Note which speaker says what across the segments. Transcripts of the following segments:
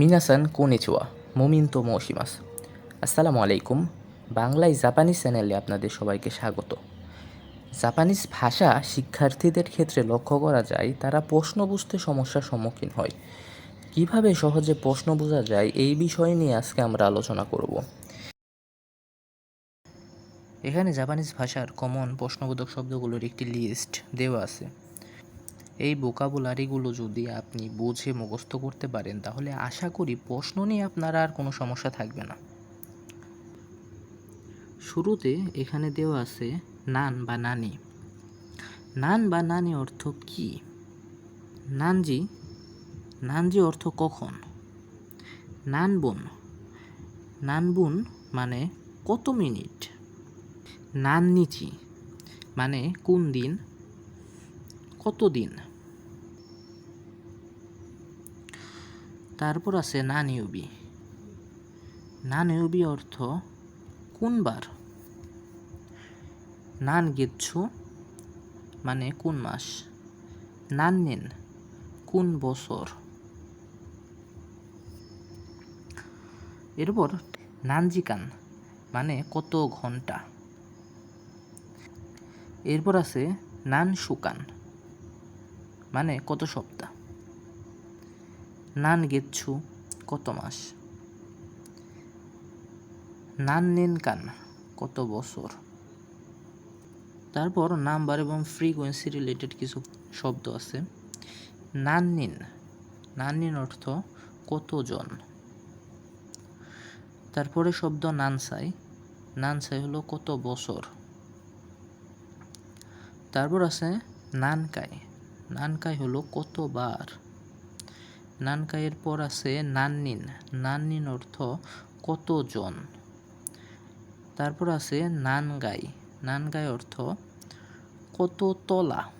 Speaker 1: মিনাসান কোনিচুয়া মোমিন্তো মৌসিমাস আসসালামু আলাইকুম বাংলায় জাপানিজ চ্যানেলে আপনাদের সবাইকে স্বাগত। জাপানিজ ভাষা শিক্ষার্থীদের ক্ষেত্রে লক্ষ্য করা যায়, তারা প্রশ্ন বুঝতে সমস্যার সম্মুখীন হয়। কীভাবে সহজে প্রশ্ন বোঝা যায়, এই বিষয় নিয়ে আজকে আমরা আলোচনা করব। এখানে জাপানিজ ভাষার কমন প্রশ্নবোধক শব্দগুলোর একটি লিস্ট দেওয়া আছে। এই ভোকাবুলারিগুলো যদি আপনি বুঝে মুখস্থ করতে পারেন, তাহলে আশা করি প্রশ্ন নিয়ে আপনার আর কোনো সমস্যা থাকবে না। শুরুতে এখানে দেওয়া আছে নান বা নানি। নান বা নানি অর্থ কি? নানজি নানজি অর্থ কখন? নানবুন নানবুন মানে কত মিনিট? নাননিচি মানে কোন দিন? কত দিন তারপর আছে নানিউবি নানিউবি অর্থ কোন বার নান গেচ্ছু মানে কোন মাস? নাননিন কোন বছর? এরপর নানজিকান মানে কত ঘণ্টা? এরপর আছে নান শুকান মানে কত সপ্তাহ? নান গেচ্ছু কত মাস? নান নেন কান কত বছর? তারপর নাম্বার এবং ফ্রিকোয়েন্সি রিলেটেড কিছু শব্দ আছে। নান নিন। নান নিন অর্থ কতজন? তারপরে শব্দ নানসাই নানসাই হলো কত বছর? তারপর আছে নানকাই নানকাই হলো কতবার? নানকাইয়ের পর আছে নাননিন। নাননিন অর্থ কতজন? তারপর আছে নানগাই। নানগাই অর্থ কত তলা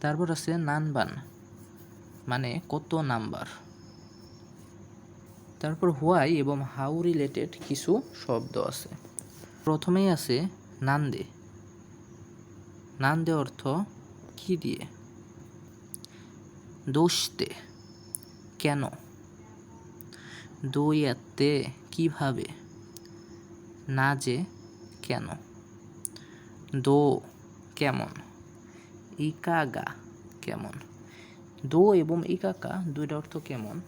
Speaker 1: তারপর আছে নানবান। মানে কত নাম্বার? তারপর হোয়াই এবং হাউ রিলেটেড কিছু শব্দ আছে। প্রথমেই আছে নান্দে। নান্দে অর্থ কি দিয়ে দোষতে কেন? দইয়াতে কীভাবে? না যে কেন? দো কেমন? ইকাগা কেমন? দো এবং ইকাকা দুইটা অর্থ কেমন?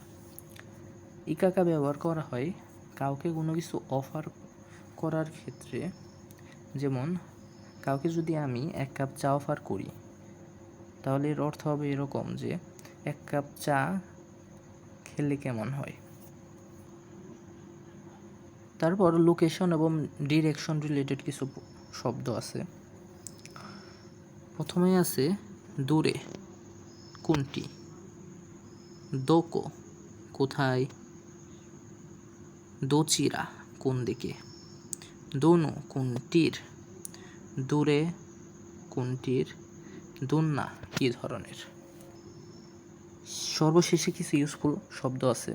Speaker 1: ইকাকা ব্যবহার করা হয় কাউকে কোনো কিছু অফার করার ক্ষেত্রে। যেমন, কাউকে যদি আমি এক কাপ চা অফার করি তাহলে এর অর্থ হবে এরকম যে এক কাপ চা খেলে কেমন হয়? তারপর লোকেশন এবং ডিরেকশন রিলেটেড কিছু শব্দ আছে। প্রথমে আছে দূরে, কোনটি? দোকো, কোথায়? দোচিরা, কোন দিকে? দোনো, কোনটির? দূরে, কোনটির? দুন্না, কী ধরনের? সর্বশেষে কিছু ইউজফুল শব্দ আছে।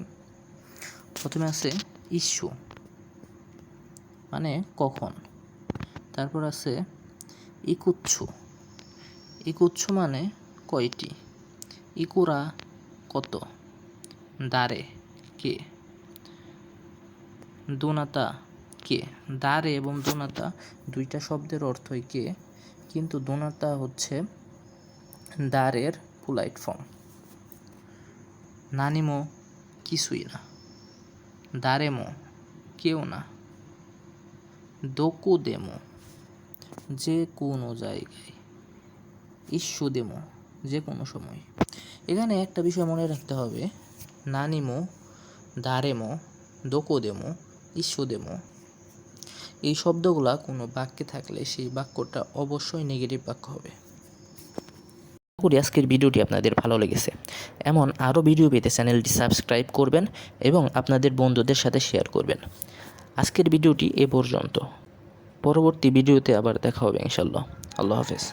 Speaker 1: প্রথমে আছে ইস্যু মানে কখন? তারপর আছে ইকুচ্ছু ইকুচ্ছু মানে কয়টি? ইকুরা কত? দারে কে? দোনাতা কে? দারে এবং দোনাতা দুইটা শব্দের অর্থই কে? কিন্তু দোনাতা হচ্ছে দারের পুলাইট ফর্ম। নানিমো কিছুই না। দারেমো কেউ না। দোকু দেমো যে কোনো জায়গায়। ইস্যু দেমো যে কোনো সময়। এখানে একটা বিষয় মনে রাখতে হবে। নানিমো দারেমো দোকো দেমো ইস্যু দেমো এই শব্দগুলা কোনো বাক্যে থাকলে সেই বাক্যটা অবশ্যই নেগেটিভ বাক্য হবে। করি আজকের ভিডিওটি আপনাদের ভালো লেগেছে। এমন আরও ভিডিও পেতে চ্যানেলটি সাবস্ক্রাইব করবেন এবং আপনাদের বন্ধুদের সাথে শেয়ার করবেন। আজকের ভিডিওটি এ পর্যন্ত। পরবর্তী ভিডিওতে আবার দেখা হবে ইনশাল্লাহ আল্লাহ হাফেজ।